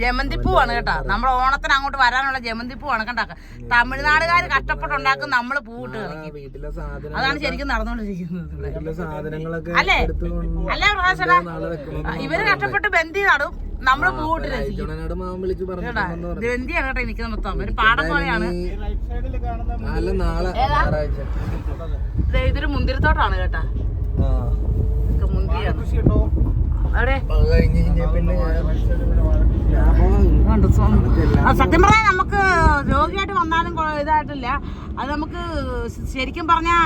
ജമന്തിപ്പൂവാണ് കേട്ടോ. നമ്മൾ ഓണത്തിന് അങ്ങോട്ട് വരാനുള്ള ജമന്തിപ്പൂവാണ് കണ്ടോ? തമിഴ്നാടുകാർ കഷ്ടപ്പെട്ടുണ്ടാക്കുന്ന നമ്മൾ പൂവിട്ട് അതാണ് ശരിക്കും നടന്നുകൊണ്ടിരിക്കുന്നത് വീട്ടിലെ സാധനങ്ങളൊക്കെ അല്ലേ? അല്ലേ പ്രകാശടാ ഇവർ കഷ്ടപ്പെട്ട് ബന്തി നടും. നമ്മൾ പൂവിട്ട് ബന്തിയാണ് കേട്ടോ എനിക്ക് നിർത്താം ഒരു പാടം പോലെയാണ്. ഇതൊരു മുന്തിരിത്തോട്ടാണ് കേട്ടാ. മുന്തിരിയാണ്. അവിടെ? സത്യം പറഞ്ഞാൽ നമുക്ക് രോഗിയായിട്ട് വന്നാലും ഇതായിട്ടില്ല. അത് നമുക്ക് ശരിക്കും പറഞ്ഞാൽ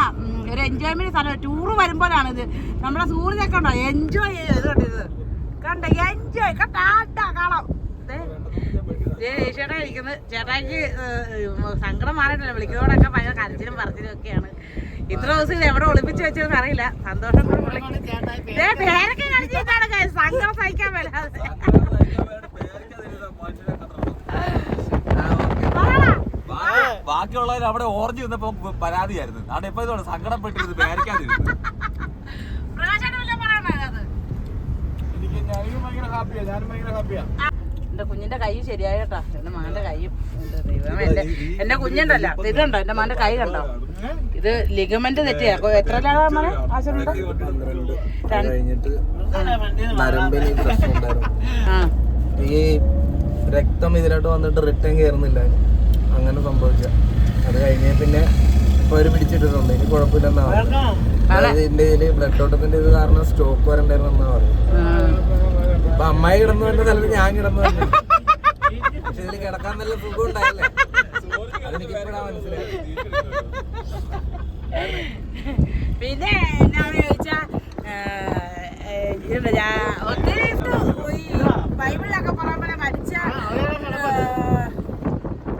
ഒരു എൻജോയ്മെന്റ് സ്ഥലം. ടൂറ് വരുമ്പോഴാണ് ഇത്. നമ്മുടെ സൂര്യനൊക്കെ ഉണ്ടോ? എൻജോയ് ചെയ്ത് കണ്ടിത് കണ്ട എൻജോയ് കാണാം ദേ, ദേ ചേട്ടാ ഇരിക്കുന്നത് ചേട്ടായിക്ക് സങ്കടം മാറിയിട്ടില്ല. വിളിക്കുന്നതോടൊക്കെ ഭയങ്കര കരച്ചിലും പറച്ചിലും ഒക്കെയാണ്. ഇത്ര ദിവസം ഇത് എവിടെ ഒളിപ്പിച്ച് വെച്ചതെന്ന് അറിയില്ല സന്തോഷം പേരൊക്കെ കളിച്ചിട്ടാണ്. സങ്കടം സഹിക്കാൻ വരാതെ. ബാക്കിയുള്ളവർ അവിടെ ഓറഞ്ച് നിന്നപ്പോ പരാതിയായിരുന്നു അവിടെ ഇപ്പൊ ഇതോടെ സങ്കടപ്പെട്ടിരുന്നു പേരക്കാതിരുന്നു ഞാനും ഭയങ്കര ഹാപ്പിയാ ഞാനും ഭയങ്കര അതിനകത്ത്? എന്റെ കുഞ്ഞിന്റെ കൈ ശരിയായിട്ടാ എന്റെ മകന്റെ കൈയും എന്റെ എന്റെ കുഞ്ഞുണ്ടല്ല. ഇതുണ്ടോ? എന്റെ മകന്റെ കൈ കണ്ടോ? ഇത് ലിഗമെന്റ് തെറ്റിയാ. എത്ര ആ ഈ രക്തം ഇതിലോട്ട് വന്നിട്ട് റിട്ടേൺ കയറുന്നില്ല. അങ്ങനെ സംഭവിച്ച. അത് കഴിഞ്ഞ പിന്നെ ഇപ്പൊ അവർ പിടിച്ചിട്ടിട്ടുണ്ട്. ഇനി കുഴപ്പമില്ലെന്നാ പറയുന്നത് ഇതിന്റെ ബ്ലഡ് ഓട്ടത്തിന്റെ ഇത് കാരണം സ്റ്റോക്ക് വരണ്ടായിരുന്നെന്നാ പറയുന്നത്. അപ്പൊ അമ്മായി കിടന്നു വന്ന സ്ഥലത്ത് ഞാൻ കിടന്നു വന്നു. പക്ഷെ ഇതിൽ കിടക്കാൻ നല്ല സുഖം ഉണ്ടായില്ലേ? അതെനിക്ക് ഇപ്പഴാ പിന്നെ എന്നാന്ന് ചോദിച്ചാ ഏ, ഏ, ഇത് ഞാ- ഒത്തിരി ഇത് ഈ ബൈബിളിലൊക്കെ പറയാൻ പോലെ മരിച്ച ഏ,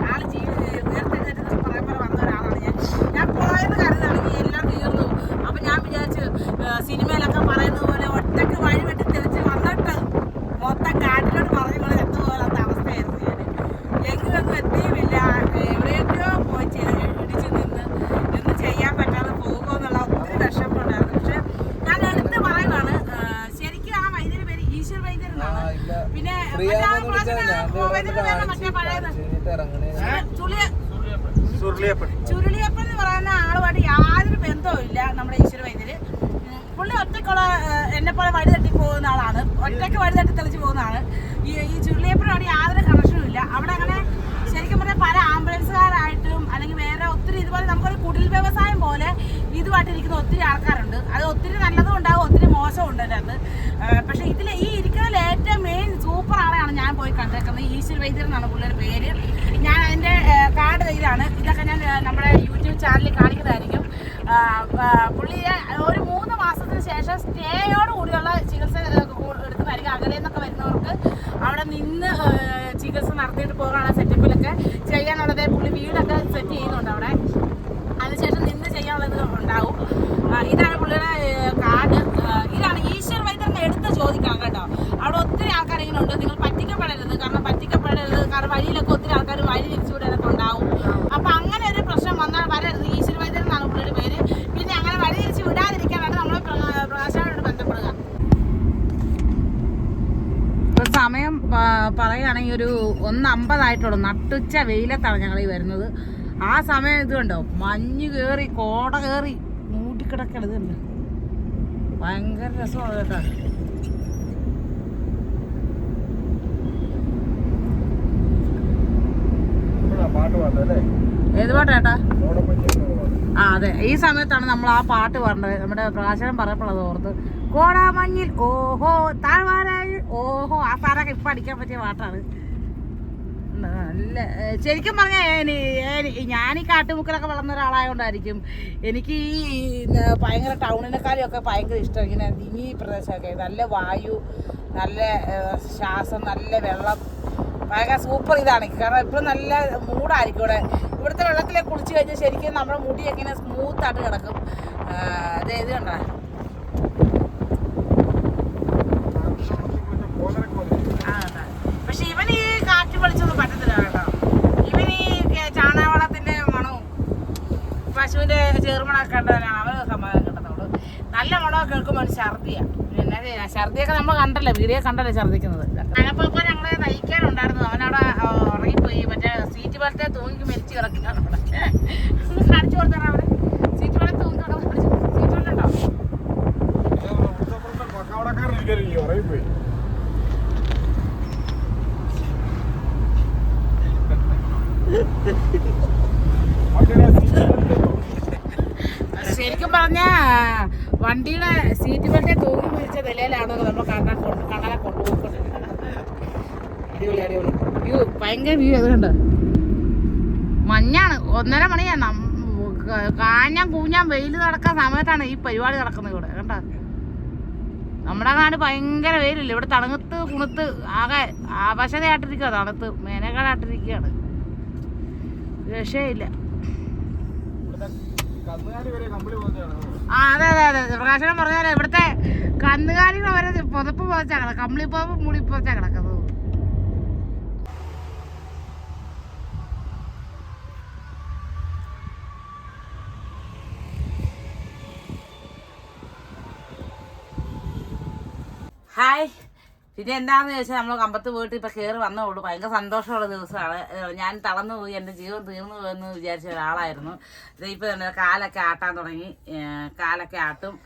ആൾ ജീവി ഉയർത്തെഴുന്നേറ്റ് പറയാൻ പോലെ വന്ന ഒരാളാണ് ഞാൻ ഞാൻ പോയെന്ന് കരുതാണെങ്കിൽ എല്ലാം തീർന്നു അപ്പൊ ഞാൻ വിചാരിച്ചു ഏ, സിനിമയിലൊക്കെ പറയുന്നത് പോലെ ഒറ്റയ്ക്ക് വഴി വെട്ടി തെളിച്ച് വന്നിട്ട് മൊത്തം കാട്ടിലോട്ട് പറഞ്ഞു പോലെ എത്തുപോലത്തെ അവസ്ഥയായിരുന്നു ഞാൻ എങ്ങുമൊന്നും എത്തിയുമില്ല എവിടെയൊക്കെയോ പോയി ചെ- ഇടിച്ച് നിന്ന് ഒന്നും ചെയ്യാൻ പറ്റാതെ പോകുമെന്നുള്ള ഒത്തിരി വിഷമമുണ്ടായിരുന്നു പക്ഷെ ഞാൻ എടുത്ത് പറയുവാണ് ആ, ശരിക്കും ആ വൈദ്യുതി പേര് ഈശ്വർ വൈദ്യർ എന്നാണ് പിന്നെ മറ്റാ പ്രാവശ്യം വൈദ്യുതി പേരാണ് മറ്റേ പഴയത് ഇറങ്ങണേ ചുളിയ ചുരുളിയപ്പൻ എന്ന് പറയുന്ന ആളുമായിട്ട് യാതൊരു ബന്ധവും ഇല്ല നമ്മുടെ ഈശ്വര വൈദ്യര്. പുള്ളി ഒറ്റക്കുള്ള എന്നെ പോലെ വഴി തട്ടി പോകുന്ന ആളാണ്. ഒറ്റയ്ക്ക് വഴി തട്ടി തെളിച്ച് പോകുന്ന ആൾ. ഈ ഈ ചുരുളിയപ്പനോട് യാതൊരു കണക്ഷനും ഇല്ല. അവിടെ അങ്ങനെ ശരിക്കും പറഞ്ഞാൽ പല ആംബുലൻസുകാരായിട്ടും അല്ലെങ്കിൽ വേറെ ഒത്തിരി ഇതുപോലെ നമുക്കൊരു കുടിൽ വ്യവസായം പോലെ ഇതുമായിട്ട് ഇരിക്കുന്ന ഒത്തിരി ആൾക്കാരുണ്ട്. അത് ഒത്തിരി നല്ലതും ഉണ്ടാകും ഒത്തിരി മോശവും ഉണ്ട് അതിനകത്ത്. പക്ഷെ ഇതിൽ ഈ ഇരിക്കുന്നതിൽ ഏറ്റവും മെയിൻ സൂപ്പർ ആളെയാണ് ഞാൻ പോയി കണ്ടേക്കുന്നത്. ഈശ്വർ വൈദ്യർ എന്നാണ് പുള്ളിയുടെ പേര്. ഞാൻ അതിന്റെ കാർഡ് ഇതാണ് ഇതൊക്കെ ഞാൻ നമ്മുടെ യൂട്യൂബ് ചാനലിൽ കാണിക്കുന്നതായിരിക്കും. പുള്ളിയെ ഒരു മൂന്ന് മാസത്തിന് ശേഷം സ്റ്റേയോട് കൂടിയുള്ള ചികിത്സ എടുക്കുന്നതായിരിക്കും അകലെ നിന്നൊക്കെ വരുന്നവർക്ക് അവിടെ നിന്ന് ചികിത്സ നടത്തിയിട്ട് പോകാനുള്ള സെറ്റപ്പിലൊക്കെ ചെയ്യാനുള്ളത് പുള്ളി വീടൊക്കെ സെറ്റ് ചെയ്യുന്നുണ്ട് അവിടെ. അതിനുശേഷം നിന്ന് ചെയ്യാനുള്ളത് ഉണ്ടാവും. ഇതാണ് പുള്ളിയുടെ കാർഡ് ആ, ഇതാണ് ഈശ്വർ വൈദ്യറിനെ എടുത്ത് ചോദിക്കാം കേട്ടോ. അവിടെ ഒത്തിരി ആൾക്കാർ ഇങ്ങനെ ഉണ്ട് നിങ്ങൾ പറ്റിക്കപ്പെടരുത്. കാരണം പറ്റിക്കപ്പെടരുത്. കാരണം വഴിയിലൊക്കെ ഒത്തിരി ആൾക്കാർ വഴി തിരിച്ചുവിടാനൊക്കെ ഉണ്ടാവും. അപ്പൊ അങ്ങനെ ഒരു പ്രശ്നം വന്നാൽ വരരുത് ഈശ്വര വൈദ്യൻ എന്നാണ് പുള്ളിയുടെ പേര്. പിന്നെ അങ്ങനെ വഴി തിരിച്ച് വിടാതിരിക്കാനാണ് നമ്മൾ പ്രകാശനോട് ബന്ധപ്പെടുക. സമയം പറയുകയാണെങ്കിൽ ഒരു ഒന്ന് അമ്പതായിട്ടുള്ളൂ. നട്ടുച്ച വെയിലത്താണ് ഞങ്ങൾ ഈ വരുന്നത്. ആ സമയം ഇതുണ്ടോ മഞ്ഞ് കയറി കോട കയറി മൂടിക്കിടക്കണത് ഭയങ്കര രസമാണ് കേട്ടോ. ഏത് പാട്ടാ ആ അതെ. ഈ സമയത്താണ് നമ്മൾ ആ പാട്ട് പറഞ്ഞത് നമ്മുടെ പ്രകാശനം പറയപ്പെടുന്നത് ഓർത്ത്. കോടാമഞ്ഞിൽ ഓഹോ താഴ്വാരായി ഓഹോ. ആ സാറൊക്കെ ഇപ്പം അടിക്കാൻ പറ്റിയ പാട്ടാണ്. നല്ല ശരിക്കും പറഞ്ഞാൽ ഞാൻ ഈ കാട്ടുമുക്കിലൊക്കെ വളർന്ന ഒരാളായതുകൊണ്ടായിരിക്കും എനിക്ക് ഈ ഭയങ്കര ടൗണിനെക്കാളും ഒക്കെ ഭയങ്കര ഇഷ്ടം. ഇങ്ങനെ ഈ പ്രദേശമൊക്കെ നല്ല വായു നല്ല ശ്വാസം നല്ല വെള്ളം ഭയങ്കര സൂപ്പർ ഇതാണ്. കാരണം ഇപ്പം നല്ല മൂടായിരിക്കും ഇവിടെ. ഇവിടുത്തെ വെള്ളത്തിലേക്ക് കുളിച്ച് കഴിഞ്ഞാൽ ശരിക്കും നമ്മുടെ മുടി എങ്ങനെ സ്മൂത്ത് ആയിട്ട് കിടക്കും. അത് ഇത് കണ്ട? പക്ഷെ ഇവൻ ഈ കാറ്റ് വെളിച്ചൊന്നും പറ്റത്തില്ല കേട്ടോ. ഇവൻ ഈ ചാണകവളത്തിന്റെ മണവും പശുവിന്റെ ചെറുമണമൊക്കെ കണ്ടതിനാണ് അവന് സമ്മതം കിട്ടത്തുള്ളൂ. നല്ല മണമൊക്കെ കേൾക്കുമ്പോൾ ഛർദിയാണ് പിന്നെ ഛർദിയൊക്കെ നമ്മൾ കണ്ടല്ലോ വീഡിയോ കണ്ടല്ലോ ഛർദിക്കുന്നത്. ഞങ്ങൾക്കിപ്പോൾ ഞങ്ങളെ നയിക്കാനുണ്ടായിരുന്നു അവനവിടെ ഉറങ്ങിപ്പോയി. മറ്റേ സീറ്റ് ബലത്തെ തൂങ്ങി മരിച്ചു കിടക്കുകയാണ് അവിടെ കാണിച്ചു കൊടുത്താണ് അവിടെ സീറ്റ് ബലം തൂങ്ങി സീറ്റ് ബലുണ്ടോ ഉറങ്ങിപ്പോയി ശരിക്കും പറഞ്ഞ വണ്ടിയുടെ സീറ്റ് ബെൽറ്റ് തൂങ്ങി മരിച്ചതല്ലേ അടിപൊളി അടിപൊളി. വ്യൂ ഭയങ്കര വ്യൂ അത് കണ്ടോ മഞ്ഞാണ്. ഒന്നര മണിയാ. കാഞ്ഞാൻ കൂഞ്ഞാൻ വെയിൽ നടക്കാൻ സമയത്താണ് ഈ പരിപാടി നടക്കുന്നത് ഇവിടെ. കണ്ടോ? നമ്മുടെ നാട് ഭയങ്കര വെയിലില്ല? ഇവിടെ തണുത്ത് കുണുത്ത് ആകെ ആവശ്യതയായിട്ടിരിക്കുക തണുത്ത്. മേനകാടായിട്ടിരിക്കുകയാണ് രക്ഷയില്ല. ആ അതെ അതെ അതെ. പ്രകാശനം പറഞ്ഞാലേ ഇവിടുത്തെ കന്നുകാലികൾ വരെ പുതപ്പ് പോച്ചാ കിടക്കാം കമ്പിളി പുതപ്പ് മുടി പോച്ചാ കിടക്കുന്നത്. ഹായ്. പിന്നെ എന്താണെന്ന് ചോദിച്ചാൽ നമ്മൾ കമ്പത്ത് പോയിട്ട് ഇപ്പം കയറി വന്നേ ഉള്ളൂ. ഭയങ്കര സന്തോഷമുള്ള ദിവസമാണ്. ഞാൻ തളർന്നു പോയി. എന്റെ ജീവൻ തീർന്നു പോയെന്ന് വിചാരിച്ച ഒരാളായിരുന്നു. ഇപ്പം തന്നെ കാലൊക്കെ ആട്ടാൻ തുടങ്ങി. കാലൊക്കെ ആട്ടും.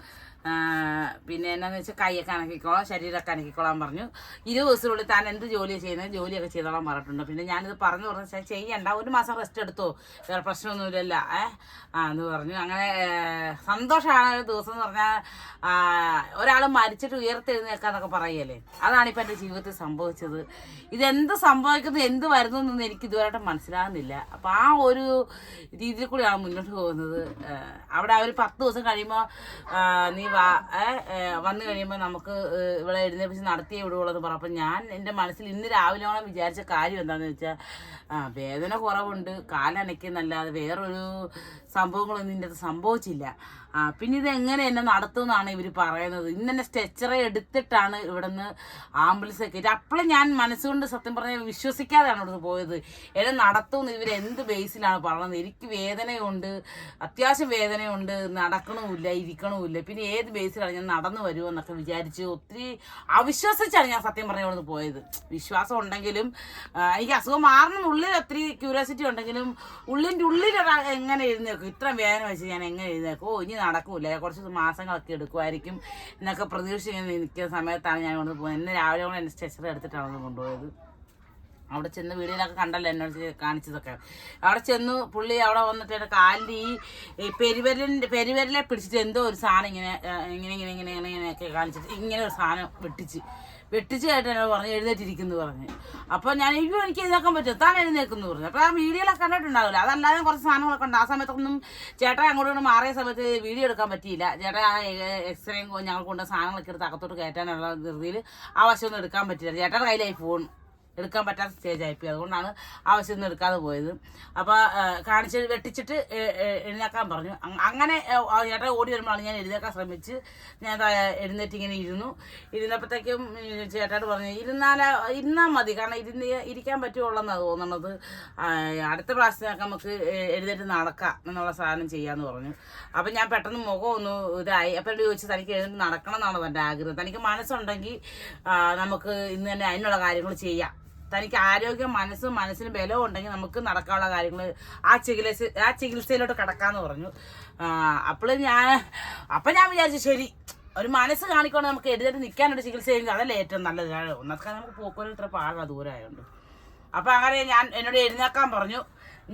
പിന്നെ എന്നാന്ന് വെച്ചാൽ കൈയൊക്കെ അനക്കിക്കോളാം ശരീരമൊക്കെ അനക്കിക്കോളാൻ പറഞ്ഞു. ഇരുപത് ദിവസത്തിനുള്ളിൽ താൻ എന്ത് ജോലിയാണ് ചെയ്യുന്നത് ജോലിയൊക്കെ ചെയ്തോളാൻ പറഞ്ഞിട്ടുണ്ട്. പിന്നെ ഞാനിത് പറഞ്ഞു പറഞ്ഞു ചെയ്യണ്ട ഒരു മാസം റെസ്റ്റ് എടുത്തോ? വേറെ പ്രശ്നമൊന്നുമില്ലല്ല ഏ? ആ എന്ന് പറഞ്ഞു. അങ്ങനെ സന്തോഷമാണ് ഒരു ദിവസം എന്ന് പറഞ്ഞാൽ ഒരാൾ മരിച്ചിട്ട് ഉയർത്തെഴുന്നേക്കാന്നൊക്കെ പറയല്ലേ? അതാണ് ഇപ്പം എന്റെ ജീവിതത്തിൽ സംഭവിച്ചത്. ഇതെന്ത് സംഭവിക്കുന്നു എന്ത് വരുന്നു എന്നൊന്നും എനിക്ക് ഇതുവരെയായിട്ട് മനസ്സിലാകുന്നില്ല. അപ്പം ആ ഒരു രീതിയിൽ കൂടിയാണ് മുന്നോട്ട് പോകുന്നത്. അവിടെ ആ ഒരു പത്ത് ദിവസം കഴിയുമ്പോൾ നീ വാ വന്നു കഴിയുമ്പോൾ നമുക്ക് ഇവിടെ എഴുന്നേപ്പിച്ച് നടത്തിയേ വിടുകയുള്ളൂ എന്ന് പറഞ്ഞു അപ്പം ഞാൻ എന്റെ മനസ്സിൽ ഇന്ന് ഓണം വിചാരിച്ച കാര്യം എന്താണെന്ന് വെച്ചാൽ ആ വേദന കുറവുണ്ട് കാലനയ്ക്കുന്നല്ലാതെ വേറൊരു സംഭവങ്ങളൊന്നും ഇതിന്റെ സംഭവിച്ചില്ല. പിന്നെ ഇത് എങ്ങനെ എന്നെ നടത്തുമെന്നാണ് ഇവർ പറയുന്നത്. ഇന്നെ സ്ട്രെച്ചറെ എടുത്തിട്ടാണ് ഇവിടുന്ന് ആംബുലൻസ് കയറ്റി അപ്പോഴും ഞാൻ മനസ്സുകൊണ്ട് സത്യം പറഞ്ഞാൽ വിശ്വസിക്കാതെയാണ് ഇവിടുന്ന് പോയത്. എന്നെ നടത്തുമെന്ന് ഇവർ എന്ത് ബേസിലാണ് പറയുന്നത് എനിക്ക് വേദനയുണ്ട്. അത്യാവശ്യം വേദനയുണ്ട്. നടക്കണമില്ല ഇരിക്കണമില്ല. പിന്നെ ഏത് ബേസിലാണ് ഞാൻ നടന്നു വരുമോ എന്നൊക്കെ വിചാരിച്ച് ഒത്തിരി അവിശ്വസിച്ചാണ് ഞാൻ സത്യം പറഞ്ഞ ഇവിടുന്ന് പോയത്. വിശ്വാസം ഉണ്ടെങ്കിലും ആ, എനിക്ക് അസുഖം മാറണം ഉള്ളിൽ ഒത്തിരി ക്യൂരിയോസിറ്റി ഉണ്ടെങ്കിലും ഉള്ളിന്റെ ഉള്ളിൽ എങ്ങനെ എഴുന്നേക്കും ഇത്ര വേദന വെച്ച് ഞാൻ എങ്ങനെ എഴുന്നേക്കും ഓ ഇനി നടക്കൂല. കുറച്ച് മാസങ്ങളൊക്കെ എടുക്കുമായിരിക്കും എന്നൊക്കെ പ്രതീക്ഷിച്ച് നിൽക്കുന്ന സമയത്താണ് ഞാൻ കൊണ്ട് പോകുന്നത് എന്നെ രാവിലെ കൊണ്ട് എന്റെ സ്ട്രെച്ചർ എടുത്തിട്ടാണ് കൊണ്ടുപോയത്. അവിടെ ചെന്ന് വീഡിയോയിലൊക്കെ കണ്ടല്ലോ എന്നോട് കാണിച്ചതൊക്കെ. അവിടെ ചെന്നു പുള്ളി അവിടെ വന്നിട്ട് എന്റെ കാലിൽ ഈ പെരുവരലിന്റെ പെരുവരലെ പിടിച്ചിട്ട് എന്തോ ഒരു സാധനം ഇങ്ങനെ ഇങ്ങനെ ഇങ്ങനെ ഇങ്ങനെ ഇങ്ങനെ ഇങ്ങനെയൊക്കെ കാണിച്ചിട്ട് ഇങ്ങനെ ഒരു സാധനം വെട്ടിച്ച്. വെട്ടിച്ച് കേട്ട് എന്നോട് പറഞ്ഞു എഴുന്നേറ്റിരിക്കുന്നു പറഞ്ഞു. അപ്പോൾ ഞാൻ അയ്യോ എനിക്ക് എഴുന്നേക്കാൻ പറ്റും താൻ എഴുന്നേക്കുന്നു പറഞ്ഞു. അപ്പോൾ ആ വീഡിയോയിലൊക്കെ കണ്ടിട്ടുണ്ടാവില്ല. അതല്ലാതെ കുറച്ച് സാധനങ്ങളൊക്കെ ഉണ്ട് ആ സമയത്തൊന്നും ചേട്ടാ അങ്ങോട്ട് മാറിയ സമയത്ത് വീഡിയോ എടുക്കാൻ പറ്റിയില്ല. ചേട്ടാ ആ എക്സ്റേയും ഞങ്ങൾ കൊണ്ട് സാധനങ്ങളൊക്കെ എടുത്ത് അകത്തോട്ട് കയറ്റാനുള്ള ധൃതിയിൽ ആ വശമൊന്നും എടുക്കാൻ പറ്റില്ല ചേട്ടാ കയ്യിലായി ഫോൺ. എടുക്കാൻ പറ്റാത്ത സ്റ്റേജ് ആയിപ്പോയി. അതുകൊണ്ടാണ് ആവശ്യമൊന്നും എടുക്കാതെ പോയത്. അപ്പോൾ കാണിച്ച് വെട്ടിച്ചിട്ട് എഴുന്നേക്കാൻ പറഞ്ഞു. അങ്ങനെ ചേട്ടൻ ഓടി വരുമ്പോഴാണ് ഞാൻ എഴുന്നേക്കാൻ ശ്രമിച്ച് ഞാൻ എഴുന്നേറ്റ് ഇങ്ങനെ ഇരുന്നു. ഇരുന്നപ്പോഴത്തേക്കും ചേട്ടാട് പറഞ്ഞു ഇരുന്നാല ഇരുന്നാൽ മതി. കാരണം ഇരുന്ന് ഇരിക്കാൻ പറ്റുള്ളെന്നാണ് തോന്നുന്നത് അടുത്ത പ്രാവശ്യത്തിനൊക്കെ നമുക്ക് എഴുന്നേറ്റ് നടക്കാം. എന്നുള്ള സാധനം ചെയ്യാമെന്ന് പറഞ്ഞു. അപ്പം ഞാൻ പെട്ടെന്ന് മുഖം ഒന്ന് ഇതായി. അപ്പം എന്നോട് ചോദിച്ചു തനിക്ക് എഴുന്നേറ്റ് നടക്കണം എന്നാണ് എന്റെ ആഗ്രഹം? തനിക്ക് മനസ്സുണ്ടെങ്കിൽ നമുക്ക് ഇന്ന് തന്നെ അതിനുള്ള കാര്യങ്ങൾ ചെയ്യാം. തനിക്ക് ആരോഗ്യം മനസ്സും മനസ്സിന് ബലവും ഉണ്ടെങ്കിൽ നമുക്ക് നടക്കാനുള്ള കാര്യങ്ങൾ ആ ചികിത്സ ആ ചികിത്സയിലോട്ട് കിടക്കാന്ന് പറഞ്ഞു. അപ്പോൾ ഞാൻ അപ്പം ഞാൻ വിചാരിച്ചു ശരി ഒരു മനസ്സ് കാണിക്കൊണ്ട് നമുക്ക് എഴുതിയിട്ട് നിൽക്കാനൊരു ചികിത്സ ചെയ്യുന്നത് അതല്ലേ ഏറ്റവും നല്ലത്. ഒന്നൊക്കെ നമുക്ക് പോക്കോലും ഇത്ര പാടാ ദൂരമായതുകൊണ്ട് അപ്പോൾ അങ്ങനെ ഞാൻ എന്നോട് എഴുന്നേക്കാൻ പറഞ്ഞു.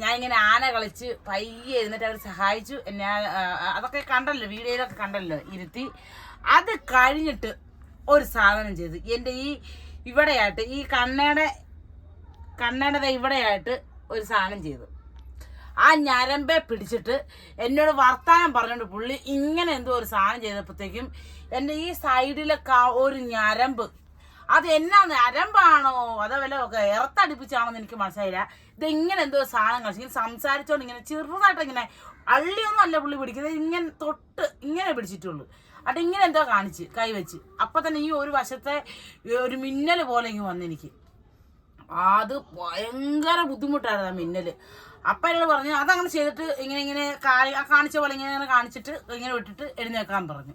ഞാൻ ഇങ്ങനെ ആന കളിച്ച് പയ്യെ എഴുന്നേറ്റ് അവർ സഹായിച്ചു. എന്നെ അതൊക്കെ കണ്ടല്ലോ വീഡിയോയിലൊക്കെ കണ്ടല്ലോ ഇരുത്തി. അത് കഴിഞ്ഞിട്ട് ഒരു സാധനം ചെയ്തു. എന്റെ ഈ ഇവിടെയായിട്ട് ഈ കണ്ണയുടെ കണ്ണയുടെ ദേ ഇവിടെയായിട്ട് ഒരു സാധനം ചെയ്തു. ആ ഞരമ്പെ പിടിച്ചിട്ട് എന്നോട് വർത്താനം പറഞ്ഞിട്ട് പുള്ളി ഇങ്ങനെ എന്തോ ഒരു സാധനം ചെയ്തപ്പോഴത്തേക്കും എന്റെ ഈ സൈഡിലെ കാ ഒരു ഞരമ്പ്. അത് എന്നാ ഞരമ്പാണോ? അതോ വല്ല ഒക്കെ ഇറത്തടിപ്പിച്ചാണോ എന്ന് എനിക്ക് മനസ്സിലായില്ല. ഇത് ഇങ്ങനെ എന്തോ സാധനം കളിച്ചു ഇങ്ങനെ സംസാരിച്ചോണ്ട് ഇങ്ങനെ ചെറുതായിട്ട് ഇങ്ങനെ അള്ളിയൊന്നും അല്ല പുള്ളി പിടിക്കുന്നത്. ഇങ്ങനെ തൊട്ട് ഇങ്ങനെ പിടിച്ചിട്ടുള്ളൂ. അത് ഇങ്ങനെ എന്തോ കാണിച്ച് കൈവച്ച് അപ്പം തന്നെ ഈ ഒരു വശത്തെ ഒരു മിന്നൽ പോലെ ഇങ്ങ് വന്നെനിക്ക് അത് ഭയങ്കര ബുദ്ധിമുട്ടായിരുന്നു ആ മിന്നൽ. അപ്പം പറഞ്ഞു അതങ്ങനെ ചെയ്തിട്ട് ഇങ്ങനെ ഇങ്ങനെ കാണിച്ച പോലെ ഇങ്ങനെ ഇങ്ങനെ കാണിച്ചിട്ട് ഇങ്ങനെ വിട്ടിട്ട് എഴുന്നേക്കാൻ പറഞ്ഞു.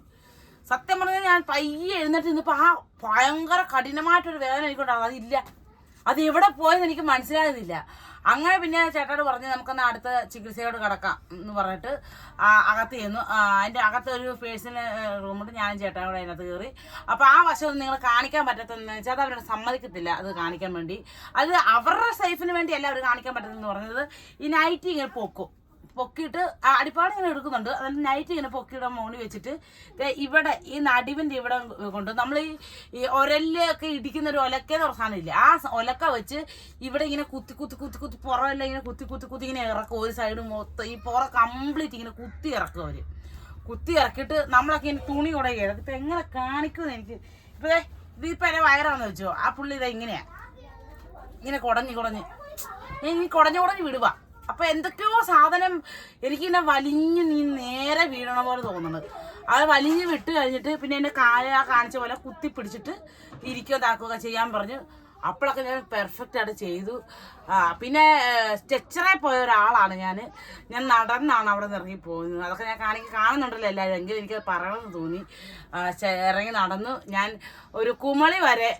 സത്യം പറഞ്ഞാൽ ഞാൻ പയ്യെ എഴുന്നേറ്റ് നിന്നപ്പോൾ ആ ഭയങ്കര കഠിനമായിട്ടൊരു വേദന എനിക്കുണ്ടാകും അതില്ല. അത് എവിടെ പോയെന്ന് എനിക്ക് മനസ്സിലാകുന്നില്ല. അങ്ങനെ പിന്നെ ചേട്ടനോട് പറഞ്ഞ് നമുക്കൊന്ന് അടുത്ത ചികിത്സയോട് കിടക്കാം എന്ന് പറഞ്ഞിട്ട് അകത്ത് ചെന്നു. അതിന്റെ അകത്ത് ഒരു പേഴ്സണൽ റൂമുണ്ട്. ഞാനും ചേട്ടാ കൂടെ അതിനകത്ത് കയറി അപ്പോൾ ആ വശം നിങ്ങൾ കാണിക്കാൻ പറ്റത്തെന്ന് വെച്ചാൽ അത് അവരോട് സമ്മതിക്കത്തില്ല അത് കാണിക്കാൻ വേണ്ടി. അത് അവരുടെ സേഫിന് വേണ്ടിയല്ല അവർ കാണിക്കാൻ പറ്റത്തെന്ന് പറഞ്ഞത്. ഈ നൈറ്റ് ഇങ്ങനെ പൊക്കും. പൊക്കിയിട്ട് അടിപ്പാട് ഇങ്ങനെ എടുക്കുന്നുണ്ട്. അതായത് നൈറ്റ് ഇങ്ങനെ പൊക്കിയുടെ മോണി വെച്ചിട്ട് ഇവിടെ ഈ നടുവിന്റെ ഇവിടെ കൊണ്ട് നമ്മൾ ഈ ഒരല്ലൊക്കെ ഇടിക്കുന്ന ഒരു ഒലക്ക എന്ന് പറഞ്ഞ ആ ഒലക്ക വെച്ച് ഇവിടെ ഇങ്ങനെ കുത്തി കുത്തി കുത്തി കുത്തി പുറമെല്ലാം ഇങ്ങനെ കുത്തി കുത്തി കുത്തി ഇങ്ങനെ ഇറക്കും. ഒരു സൈഡ് മൊത്തം ഈ പുറ കംപ്ലീറ്റ് ഇങ്ങനെ കുത്തി ഇറക്കും അവർ കുത്തി ഇറക്കിയിട്ട് നമ്മളൊക്കെ ഇങ്ങനെ തുണി കൂടെ ഇഴക്കും ഇപ്പം എങ്ങനെ കാണിക്കുമെന്ന് എനിക്ക് ഇപ്പൊ എന്റെ വയറാണെന്ന് വെച്ചോ. ആ പുള്ളി ഇതാ ഇങ്ങനെയാ. ഇങ്ങനെ കുടഞ്ഞ് കുടഞ്ഞ്. ഇനി കുടഞ്ഞ് കുടഞ്ഞ് വിടുക അപ്പൊ എന്തൊക്കെയോ സാധനം എനിക്കിങ്ങനെ വലിഞ്ഞ് നീ നേരെ വീഴണ പോലെ തോന്നുന്നത്. അത് വലിഞ്ഞ് വിട്ട് കഴിഞ്ഞിട്ട് പിന്നെ എന്നെ കാല കാണിച്ച പോലെ കുത്തി പിടിച്ചിട്ട് ഇരിക്കുക താക്കുക ചെയ്യാൻ പറഞ്ഞു. അപ്പോഴൊക്കെ ഞാൻ പെർഫെക്റ്റ് ആയിട്ട് ചെയ്തു. പിന്നെ സ്ട്രെച്ചറെ പോയ ഒരാളാണ് ഞാൻ ഞാൻ നടന്നാണ് അവിടെ നിന്ന് ഇറങ്ങി പോകുന്നത് അതൊക്കെ ഞാൻ കാണി കാണുന്നുണ്ടല്ലോ എല്ലാവരും. എങ്കിലും എനിക്ക് പറയണമെന്ന് തോന്നി. ഇറങ്ങി നടന്നു. ഞാൻ ഒരു കുമളി വരെ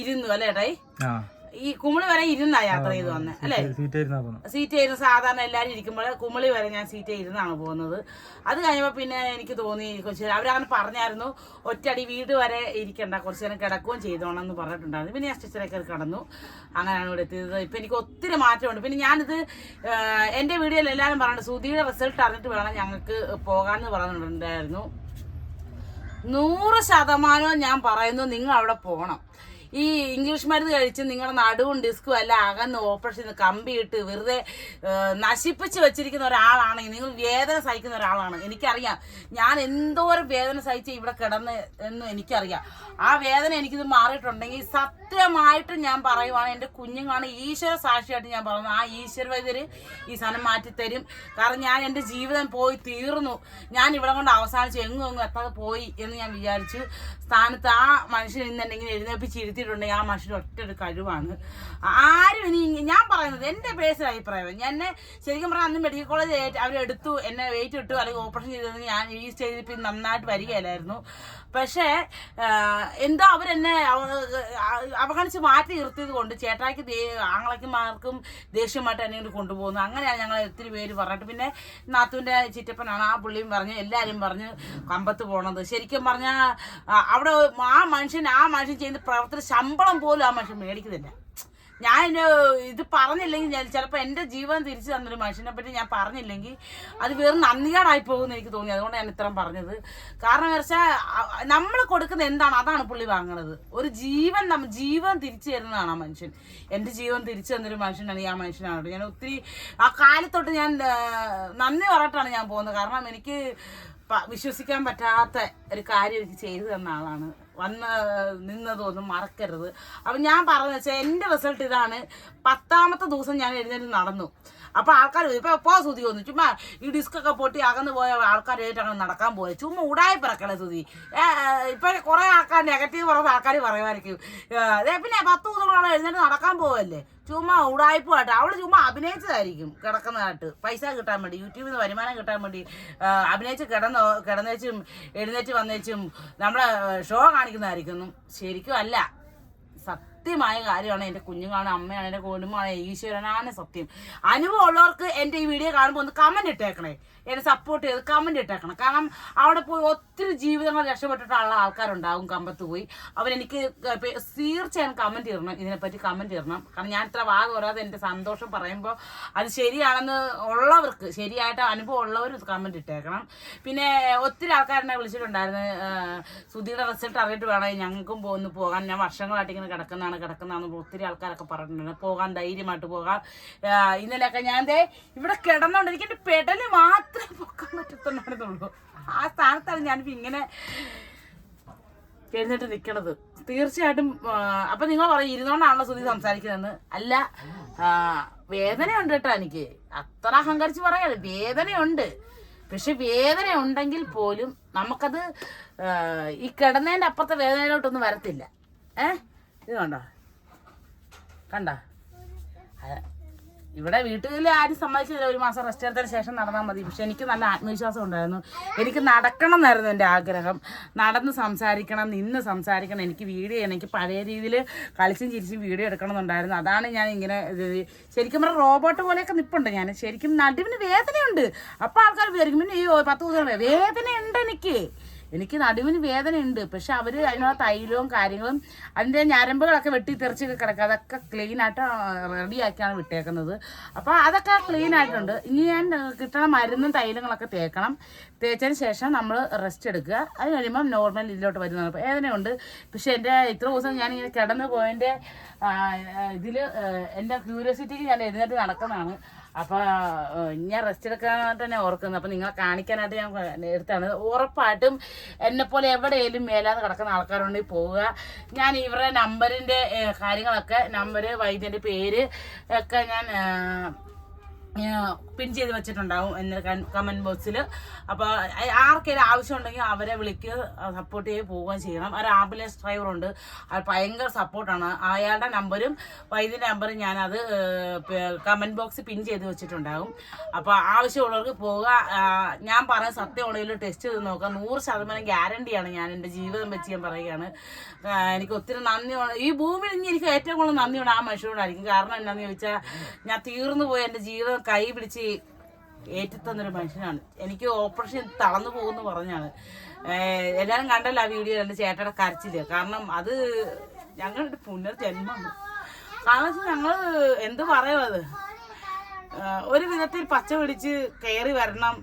ഇരുന്നു അല്ലേ ഏട്ടായി? ഈ കുമിളി വരെ ഇരുന്നാ യാത്ര ചെയ്ത് വന്നെ അല്ലേ? സീറ്റ് ഇരുന്നാ സാധാരണ എല്ലാരും ഇരിക്കുമ്പോൾ കുമിളി വരെ ഞാൻ സീറ്റ് ഇരുന്നാണ് പോകുന്നത്. അത് കഴിയുമ്പോൾ പിന്നെ എനിക്ക് തോന്നി കുറച്ച് അവരങ്ങനെ പറഞ്ഞായിരുന്നു ഒറ്റടി വീട് വരെ ഇരിക്കണ്ട കുറച്ച് നേരം കിടക്കുകയും ചെയ്തോണം എന്ന് പറഞ്ഞിട്ടുണ്ടായിരുന്നു. പിന്നെ ഞാൻ സ്റ്റിച്ചറൊക്കെ കടന്നു. അങ്ങനെയാണ് ഇവിടെ എത്തിയത്. ഇപ്പം എനിക്ക് ഒത്തിരി മാറ്റമുണ്ട്. പിന്നെ ഞാനിത് എന്റെ വീഡിയോയിൽ എല്ലാവരും പറഞ്ഞിട്ട് സുധിയുടെ റിസൾട്ട് അറിഞ്ഞിട്ട് വേണം ഞങ്ങൾക്ക് പോകാമെന്ന് പറഞ്ഞിട്ടുണ്ടായിരുന്നു. നൂറ് ശതമാനവും ഞാൻ പറയുന്നു നിങ്ങൾ അവിടെ പോകണം ഈ ഇംഗ്ലീഷ് മരുന്ന് കഴിച്ച് നിങ്ങളുടെ നടുവും ഡിസ്കും എല്ലാം അകന്ന് ഓപ്പറേഷൻ കമ്പിയിട്ട് വെറുതെ നശിപ്പിച്ച് വെച്ചിരിക്കുന്ന ഒരാളാണ്. നിങ്ങൾ വേദന സഹിക്കുന്ന ഒരാളാണ്. എനിക്കറിയാം. ഞാൻ എന്തോരം വേദന സഹിച്ച് ഇവിടെ കിടന്ന് എന്ന് എനിക്കറിയാം. ആ വേദന എനിക്കിത് മാറിയിട്ടുണ്ടെങ്കിൽ സത്യമായിട്ട് ഞാൻ പറയുവാണ് എന്റെ കുഞ്ഞുങ്ങളാണ് ഈശ്വര സാക്ഷിയായിട്ട് ഞാൻ പറയുന്നത് ആ ഈശ്വര വൈദ്യര് ഈ സാധനം മാറ്റിത്തരും. കാരണം ഞാൻ എന്റെ ജീവിതം പോയി തീർന്നു. ഞാൻ ഇവിടെ കൊണ്ട് അവസാനിച്ചു എങ്ങും എങ്ങും എത്താതെ പോയി എന്ന് ഞാൻ വിചാരിച്ചു. സ്ഥാനത്ത് ആ മനുഷ്യൻ ഇന്നുണ്ടെങ്കിൽ എഴുന്നേപ്പിച്ച് ഇരുത്തിയിട്ടുണ്ടെങ്കിൽ ആ മനുഷ്യൻ ഒറ്റ ഒരു കഴിവാണ്. ആരും ഇനി ഞാൻ പറയുന്നത് എന്റെ പേഴ്സണൽ അഭിപ്രായം. ഞാൻ എന്നെ ശരിക്കും പറഞ്ഞാൽ അന്ന് മെഡിക്കൽ കോളേജ് അവരെടുത്തു എന്നെ വെയിറ്റ് ഇട്ടു അല്ലെങ്കിൽ ഓപ്പറേഷൻ ചെയ്തു ഞാൻ ഈ സ്റ്റേജിൽ പിന്നെ നന്നായിട്ട് വരികയില്ലായിരുന്നു. പക്ഷേ എന്തോ അവരെന്നെ അവ- അവഗണിച്ച് മാറ്റി നിർത്തിയത് കൊണ്ട് ചേട്ടായിക്ക് ആങ്ങളക്കിമാർക്കും ദേഷ്യമായിട്ട് എന്നെ കൊണ്ട് കൊണ്ടുപോകുന്നു. അങ്ങനെയാണ് ഞങ്ങൾ ഒത്തിരി പേര് പറഞ്ഞിട്ട് പിന്നെ നാത്തുവിന്റെ ചിറ്റപ്പനാണ് ആ പുള്ളിയും പറഞ്ഞ് എല്ലാവരും പറഞ്ഞ് കമ്പത്ത് പോണത്. ശരിക്കും പറഞ്ഞാൽ അവിടെ ആ മനുഷ്യൻ ആ മനുഷ്യൻ ചെയ്യുന്ന പ്രവർത്തന ശമ്പളം പോലും ആ മനുഷ്യൻ മേടിക്കുന്നില്ല. ഞാൻ ഇത് പറഞ്ഞില്ലെങ്കിൽ ഞാൻ ചിലപ്പോൾ എന്റെ ജീവൻ തിരിച്ചു തന്നൊരു മനുഷ്യനെ പറ്റി ഞാൻ പറഞ്ഞില്ലെങ്കിൽ അത് വെറും നന്ദികേടായി പോകുമെന്ന് എനിക്ക് തോന്നി. അതുകൊണ്ട് ഞാൻ ഇത്രയും പറഞ്ഞത്. കാരണം വെച്ചാൽ നമ്മൾ കൊടുക്കുന്ന എന്താണ്? അതാണ് പുള്ളി വാങ്ങണത്. ഒരു ജീവൻ നമ്മ ജീവൻ തിരിച്ചു തരുന്നതാണ് ആ മനുഷ്യൻ. എന്റെ ജീവൻ തിരിച്ചു തന്നൊരു മനുഷ്യനാണ് ആ മനുഷ്യനാണ്. ഞാൻ ഒത്തിരി ആ കാലത്തൊട്ട് ഞാൻ നന്ദി പറഞ്ഞിട്ടാണ് ഞാൻ പോകുന്നത്. കാരണം എനിക്ക് വിശ്വസിക്കാൻ പറ്റാത്ത ഒരു കാര്യം എനിക്ക് ചെയ്തു തന്ന ആളാണ് വന്ന് നിന്നതൊന്നും മറക്കരുത്. അപ്പം ഞാൻ പറഞ്ഞു വെച്ചാൽ എന്റെ റിസൾട്ട് ഇതാണ് പത്താമത്തെ ദിവസം ഞാൻ എഴുന്നേറ്റ് നടന്നു. അപ്പോൾ ആൾക്കാർ ഇപ്പോൾ എപ്പോൾ സുതി വന്നു ചുമ്മാ ഈ ഡിസ്ക് ഒക്കെ പൊട്ടി അകന്ന് പോയ ആൾക്കാർ അങ്ങനെ നടക്കാൻ പോയത് ചുമ്മാ ഉടായി പിറക്കണേ സുതി ഇപ്പം കുറേ ആൾക്കാർ നെഗറ്റീവ് കുറവ് ആൾക്കാർ പറയുമായിരിക്കും. പിന്നെ പത്ത് ദിവസങ്ങളോളം എഴുന്നേറ്റ് നടക്കാൻ പോവല്ലേ? ചുമ്മാ ഉടായ്പായിട്ട് അവൾ ചുമ്മാ അഭിനയിച്ചതായിരിക്കും കിടക്കുന്നതായിട്ട്. പൈസ കിട്ടാൻ വേണ്ടി യൂട്യൂബിൽ നിന്ന് വരുമാനം കിട്ടാൻ വേണ്ടി അഭിനയിച്ച് കിടന്ന് കിടന്നേച്ചും എഴുന്നേറ്റ് വന്നേച്ചും നമ്മളെ ഷോ കാണിക്കുന്നതായിരിക്കും ശരിക്കും അല്ല. സത്യമായ കാര്യമാണ്. എന്റെ കുഞ്ഞുങ്ങളാണ് അമ്മയാണ് എന്റെ കുടുംബമാണ് ഈശ്വരനാണ് സത്യം. അനുഭവം ഉള്ളവർക്ക് എന്റെ ഈ വീഡിയോ കാണുമ്പോൾ ഒന്ന് കമന്റ് ഇട്ടേക്കണേ. എന്നെ സപ്പോർട്ട് ചെയ്ത് കമന്റ് ഇട്ടേക്കണം. കാരണം അവിടെ പോയി ഒത്തിരി ജീവിതങ്ങൾ രക്ഷപ്പെട്ടിട്ടുള്ള ആൾക്കാരുണ്ടാവും കമ്പത്ത് പോയി. അവരെനിക്ക് തീർച്ചയായും കമന്റ് ഇടണം ഇതിനെപ്പറ്റി കമന്റ് ഇടണം. കാരണം ഞാൻ ഇത്ര വാദം വരാതെ എന്റെ സന്തോഷം പറയുമ്പോൾ അത് ശരിയാണെന്ന് ഉള്ളവർക്ക് ശരിയായിട്ട് അനുഭവം ഉള്ളവർ കമന്റ് ഇട്ടേക്കണം. പിന്നെ ഒത്തിരി ആൾക്കാരെന്നെ വിളിച്ചിട്ടുണ്ടായിരുന്നു. സുധിയുടെ റിസൾട്ട് അറിഞ്ഞിട്ട് വേണം ഞങ്ങൾക്കും പോകുന്നു പോകാൻ. ഞാൻ വർഷങ്ങളായിട്ട് ഇങ്ങനെ കിടക്കുന്നതാണ് കിടക്കുന്നതാണ് ഒത്തിരി ആൾക്കാരൊക്കെ പറഞ്ഞിട്ടുണ്ട്. പോകാൻ ധൈര്യമായിട്ട് പോകാം. ഇന്നലെയൊക്കെ ഞാൻ ദേ ഇവിടെ കിടന്നുകൊണ്ട് എനിക്ക് പെടൽ മാത്രമേ പൊക്കാൻ പറ്റത്തുണ്ടായിരുന്നുള്ളൂ ആ സ്ഥാനത്താണ് ഞാനിപ്പോൾ ഇങ്ങനെ എഴുന്നേറ്റ് നിൽക്കണത് തീർച്ചയായിട്ടും അപ്പൊ നിങ്ങൾ പറയും ഇരുന്നോണ്ടാണല്ലോ സുധി സംസാരിക്കുന്നതെന്ന്. അല്ല വേദനയുണ്ട് കേട്ടോ എനിക്ക്. അത്ര അഹങ്കരിച്ച് പറയാതെ വേദനയുണ്ട്. പക്ഷെ വേദന ഉണ്ടെങ്കിൽ പോലും നമുക്കത് ഈ കിടന്നതിന്റെ അപ്പുറത്തെ വേദനയിലോട്ടൊന്നും വരത്തില്ല. ഏ? ഇത് കണ്ടോ? കണ്ട? ഇവിടെ വീട്ടിൽ ആരും സമ്മതിച്ചില്ല. ഒരു മാസം റെസ്റ്റ് എടുത്തതിന് ശേഷം നടന്നാൽ മതി. പക്ഷെ എനിക്ക് നല്ല ആത്മവിശ്വാസം ഉണ്ടായിരുന്നു. എനിക്ക് നടക്കണം എന്നായിരുന്നു എന്റെ ആഗ്രഹം. നടന്ന് സംസാരിക്കണം നിന്ന് സംസാരിക്കണം. എനിക്ക് വീഡിയോ എനിക്ക് പഴയ രീതിയിൽ കളിച്ചും ചിരിച്ചും വീഡിയോ എടുക്കണം എന്നുണ്ടായിരുന്നു അതാണ് ഞാൻ ഇങ്ങനെ ശരിക്കും പറഞ്ഞാൽ റോബോട്ട് പോലെയൊക്കെ നിൽപ്പുണ്ട് ഞാൻ. ശരിക്കും നടുവിന് വേദനയുണ്ട്. അപ്പോൾ ആൾക്കാർ വിചാരിക്കും പിന്നെ ഈ പത്ത് ദിവസം വേദനയുണ്ട് എനിക്ക്. എനിക്ക് നടുവിന് ഉണ്ട് പക്ഷെ അവർ അതിനുള്ള തൈലവും കാര്യങ്ങളും അതിന്റെ ഞരമ്പുകളൊക്കെ വെട്ടി തെറിച്ചൊക്കെ കിടക്കുക. അതൊക്കെ ക്ലീൻ ആയിട്ട് റെഡിയാക്കിയാണ് വിട്ടേക്കുന്നത്. അപ്പോൾ അതൊക്കെ ക്ലീൻ ആയിട്ടുണ്ട്. ഇനി ഞാൻ കിട്ടണ മരുന്നും തൈലങ്ങളൊക്കെ തേക്കണം. തേച്ചതിന് ശേഷം നമ്മൾ റെസ്റ്റ് എടുക്കുക. അത് കഴിയുമ്പം നോർമൽ ഇതിലോട്ട് വരുന്നതാണ്. അപ്പോൾ വേദനയുണ്ട്. പക്ഷെ എന്റെ ഇത്ര ദിവസം ഞാൻ ഇങ്ങനെ കിടന്നു പോയതിന്റെ ഇതിൽ എന്റെ ക്യൂരിയോസിറ്റിക്ക് ഞാൻ എഴുന്നേറ്റ് നടക്കുന്നതാണ്. അപ്പോൾ ഞാൻ റെസ്റ്റ് എടുക്കാനായിട്ട് തന്നെ ഓർക്കുന്നത് അപ്പോൾ നിങ്ങളെ കാണിക്കാനായിട്ട് ഞാൻ എടുത്താണ്. ഉറപ്പായിട്ടും എന്നെപ്പോലെ എവിടെയെങ്കിലും മേലാതെ കിടക്കുന്ന ആൾക്കാരുണ്ടെങ്കിൽ പോവുക. ഞാൻ ഇവരുടെ നമ്പറിന്റെ കാര്യങ്ങളൊക്കെ നമ്പർ വൈദ്യന്റെ പേര് ഒക്കെ ഞാൻ പിൻ ചെയ്ത് വെച്ചിട്ടുണ്ടാവും എന്ന കമന്റ് ബോക്സിൽ അപ്പോൾ ആർക്കെങ്കിലും ആവശ്യമുണ്ടെങ്കിൽ അവരെ വിളിക്ക് സപ്പോർട്ട് ചെയ്ത് പോവുകയും ചെയ്യണം. ഒരു ആംബുലൻസ് ഡ്രൈവറുണ്ട് അത് ഭയങ്കര സപ്പോർട്ടാണ് അയാളുടെ നമ്പരും വൈദ്യുതി നമ്പറും ഞാനത് കമന്റ് ബോക്സ് പിൻ ചെയ്ത് വെച്ചിട്ടുണ്ടാകും അപ്പോൾ ആവശ്യമുള്ളവർക്ക് പോവുക. ഞാൻ പറഞ്ഞ സത്യമുള്ളതിൽ ടെസ്റ്റ് ചെയ്ത് നോക്കുക. നൂറ് ശതമാനം ഗ്യാരണ്ടിയാണ് ഞാൻ എന്റെ ജീവിതം വെച്ച് ഞാൻ പറയുകയാണ്. എനിക്ക് ഒത്തിരി നന്ദിയുണ്ട്. ഈ ഭൂമിയിൽ എനിക്ക് ഏറ്റവും കൂടുതൽ നന്ദിയുണ്ട് ആ മനുഷ്യരോടായിരിക്കും കാരണം എന്താണെന്ന് ചോദിച്ചാൽ ഞാൻ തീർന്നു പോയി എന്റെ ജീവിതം കൈ പിടിച്ച് ഏറ്റിത്തന്നൊരു മനുഷ്യനാണ്. എനിക്ക് ഓപ്പറേഷൻ തളർന്നു പോകുന്നു പറഞ്ഞാണ്. എല്ലാവരും കണ്ടല്ല ആ വീഡിയോ എന്റെ ചേട്ടയുടെ കരച്ചിൽ. കാരണം അത് ഞങ്ങളുടെ പുനർജന്മമാണ്. കാരണം വെച്ചാൽ ഞങ്ങൾ എന്ത് പറയും അത്? ഒരു വിധത്തിൽ പച്ച പിടിച്ച് കയറി വരണം.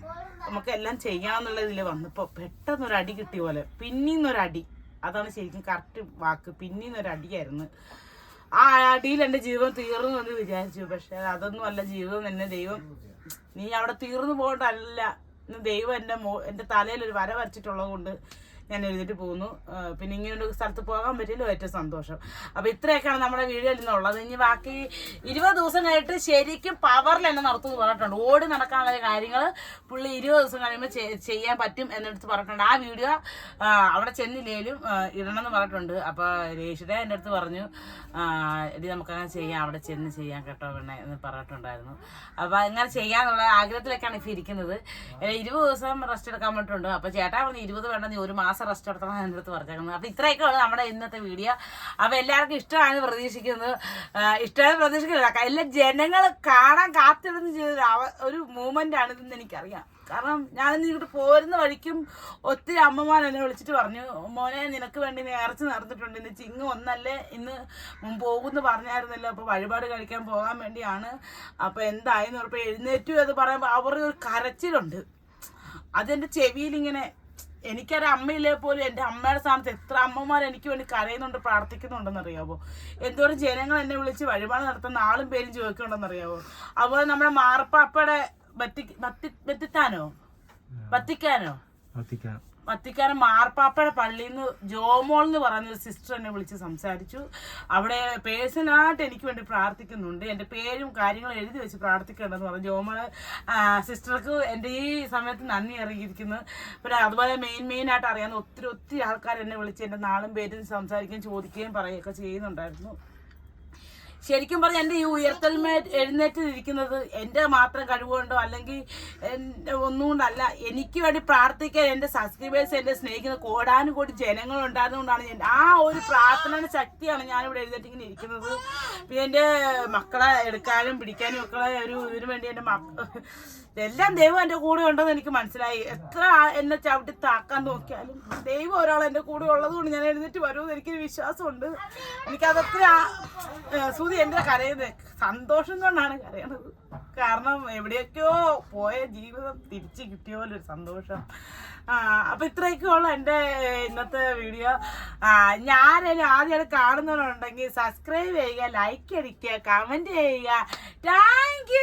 നമുക്ക് എല്ലാം ചെയ്യാമെന്നുള്ള ഇതിൽ വന്നപ്പോൾ പെട്ടെന്നൊരു അടി കിട്ടിയ പോലെ. പിന്നീന്നൊരടി. അതാണ് ശരിക്കും കറക്റ്റ് വാക്ക്. പിന്നീന്നൊരടിയായിരുന്നു. ആ അടിയിൽ എന്റെ ജീവിതം തീർന്നു എന്ന് വിചാരിച്ചു. പക്ഷെ അതൊന്നും അല്ല ജീവിതം എന്നെ ദൈവം നീ അവിടെ തീർന്നു പോകണ്ടല്ല ദൈവം എന്റെ മോ എന്റെ തലയിൽ ഒരു വര വരച്ചിട്ടുള്ളത് കൊണ്ട് ഞാൻ എഴുതിട്ട് പോകുന്നു. പിന്നെ ഇങ്ങനെ ഒരു സ്ഥലത്ത് പോകാൻ പറ്റിയല്ലോ ഏറ്റവും സന്തോഷം. അപ്പോൾ ഇത്രയൊക്കെയാണ് നമ്മുടെ വീഡിയോയിൽ നിന്നുള്ളത്. ഇനി ബാക്കി ഇരുപത് ദിവസം കഴിഞ്ഞിട്ട് ശരിക്കും പവറിൽ എന്നെ നടത്തുമെന്ന് പറഞ്ഞിട്ടുണ്ട്. ഓടി നടക്കാനുള്ള കാര്യങ്ങൾ പുള്ളി ഇരുപത് ദിവസം കഴിയുമ്പോൾ ചെയ്യാൻ പറ്റും എന്നെടുത്ത് പറഞ്ഞിട്ടുണ്ട്. ആ വീഡിയോ അവിടെ ചെന്നില്ലേലും ഇടണം ഇടണമെന്ന് പറഞ്ഞിട്ടുണ്ട്. അപ്പോൾ രേഷിത എന്റെ അടുത്ത് പറഞ്ഞു ഇത് നമുക്കങ്ങനെ ചെയ്യാം അവിടെ ചെന്ന് ചെയ്യാം കേട്ടോ പെണ്ണെ എന്ന് പറഞ്ഞിട്ടുണ്ടായിരുന്നു. അപ്പോൾ അങ്ങനെ ചെയ്യാന്നുള്ള ആഗ്രഹത്തിലേക്കാണ് ഇപ്പോൾ ഇരിക്കുന്നത്. ഇരുപത് ദിവസം റെസ്റ്റ് എടുക്കാൻ പറ്റുണ്ട് അപ്പോൾ ചേട്ടാ പറഞ്ഞു ഇരുപത് വേണ്ടെന്ന് ഒരു മാസം റെസ്റ്റ് എടുത്തണം എന്റെ അടുത്ത് പറഞ്ഞേക്കുന്നത്. അപ്പോൾ നമ്മുടെ ഇന്നത്തെ വീഡിയോ. അപ്പോൾ എല്ലാവർക്കും ഇഷ്ടമാണ് പ്രതീക്ഷിക്കുന്നത്. ഇഷ്ടമാണ് പ്രതീക്ഷിക്കുന്നത് എല്ലാ ജനങ്ങൾ കാണാൻ കാത്തിരുന്ന് ചെയ്തൊരു ഒരു മൂമെന്റ് ആണിതെന്ന് എനിക്കറിയാം. കാരണം ഞാനിന്ന് ഇങ്ങോട്ട് പോരുന്ന വഴിക്കും ഒത്തിരി അമ്മമാർ എന്നെ വിളിച്ചിട്ട് പറഞ്ഞു മോനെ നിനക്ക് വേണ്ടി നേർച്ച നടന്നിട്ടുണ്ട്. ഇന്ന് ചിങ്ങ് ഒന്നല്ലേ? ഇന്ന് പോകുമെന്ന് പറഞ്ഞായിരുന്നല്ലോ. അപ്പോൾ വഴിപാട് കഴിക്കാൻ പോകാൻ വേണ്ടിയാണ്. അപ്പോൾ എന്തായെന്ന് പറഞ്ഞപ്പോൾ എഴുന്നേറ്റു എന്ന് പറയുമ്പോൾ അവരുടെ ഒരു കരച്ചിലുണ്ട്. അതെന്റെ ചെവിയിൽ ഇങ്ങനെ എനിക്കൊരു അമ്മയില്ലേ പോലും എന്റെ അമ്മയുടെ സ്ഥാനത്ത് എത്ര അമ്മമാർ എനിക്ക് വേണ്ടി കരയുന്നുണ്ട് പ്രാർത്ഥിക്കുന്നുണ്ടെന്ന് അറിയാവോ എന്തോരം ജനങ്ങൾ എന്നെ വിളിച്ച് വഴിപാട് നടത്തുന്ന ആളും പേരും ചോദിക്കുന്നുണ്ടെന്ന് അറിയാവോ അതുപോലെ നമ്മുടെ മാർപ്പാപ്പയുടെ ബത്തി ബത്തി ബത്തിത്താനോ വത്തിക്കാനോ വത്തിക്കാരൻ മാർപ്പാപ്പഴ പള്ളിയിൽ നിന്ന് ജോമോൾ എന്ന് പറയുന്ന ഒരു സിസ്റ്റർ എന്നെ വിളിച്ച് സംസാരിച്ചു. അവിടെ പേഴ്സണലായിട്ട് എനിക്ക് വേണ്ടി പ്രാർത്ഥിക്കുന്നുണ്ട്. എന്റെ പേരും കാര്യങ്ങളും എഴുതി വെച്ച് പ്രാർത്ഥിക്കേണ്ടെന്ന് പറഞ്ഞു. ജോമോൾ സിസ്റ്റർക്ക് എന്റെ ഈ സമയത്ത് നന്ദി അറിയിക്കുന്നു. പിന്നെ അതുപോലെ മെയിൻ മെയിൻ ആയിട്ട് അറിയാവുന്ന ഒത്തിരി ഒത്തിരി ആൾക്കാർ എന്നെ വിളിച്ച് എന്റെ നാളും പേരും സംസാരിക്കുകയും ചോദിക്കുകയും പറയുകയൊക്കെ ചെയ്യുന്നുണ്ടായിരുന്നു. ശരിക്കും പറഞ്ഞാൽ എന്റെ ഈ ഉയർത്തൽമേ എഴുന്നേറ്റ് ഇരിക്കുന്നത് എന്റെ മാത്രം കഴിവുകൊണ്ടോ അല്ലെങ്കിൽ എന്റെ ഒന്നുകൊണ്ടല്ല എനിക്ക് വേണ്ടി പ്രാർത്ഥിക്കാൻ എന്റെ സബ്സ്ക്രൈബേഴ്സ് എന്നെ സ്നേഹിക്കുന്ന കോടാനുകോടി ജനങ്ങൾ ഉണ്ടായിരുന്നുകൊണ്ടാണ് ആ ഒരു പ്രാർത്ഥനയുടെ ശക്തിയാണ് ഞാനിവിടെ എഴുന്നേറ്റ് ഇങ്ങനെ ഇരിക്കുന്നത്. പിന്നെ എന്റെ മക്കളെ എടുക്കാനും പിടിക്കാനും ഒക്കെ ഒരു ഇതിനു വേണ്ടി എന്റെ എല്ലാം ദൈവം എന്റെ കൂടെ ഉണ്ടെന്ന് എനിക്ക് മനസ്സിലായി. എത്ര എന്നെ ചവിട്ടി താക്കാൻ നോക്കിയാലും ദൈവം ഒരാൾ എന്റെ കൂടെ ഉള്ളതുകൊണ്ട് ഞാൻ എഴുന്നേറ്റ് വരുമെന്ന് എനിക്കൊരു വിശ്വാസമുണ്ട്. എനിക്കതൊക്കെ സൂതി എന്റെ കരയുന്നത് സന്തോഷം കൊണ്ടാണ് കരയണത്. കാരണം എവിടെയൊക്കെയോ പോയ ജീവിതം തിരിച്ചു കിട്ടിയ പോലെ ഒരു സന്തോഷം അപ്പൊ ഇത്രയൊക്കെയുള്ള എന്റെ ഇന്നത്തെ വീഡിയോ. ഞാനും ആദ്യമായിട്ട് കാണുന്നവരുണ്ടെങ്കിൽ സബ്സ്ക്രൈബ് ചെയ്യുക ലൈക്ക് അടിക്കുക കമന്റ് ചെയ്യുക. താങ്ക്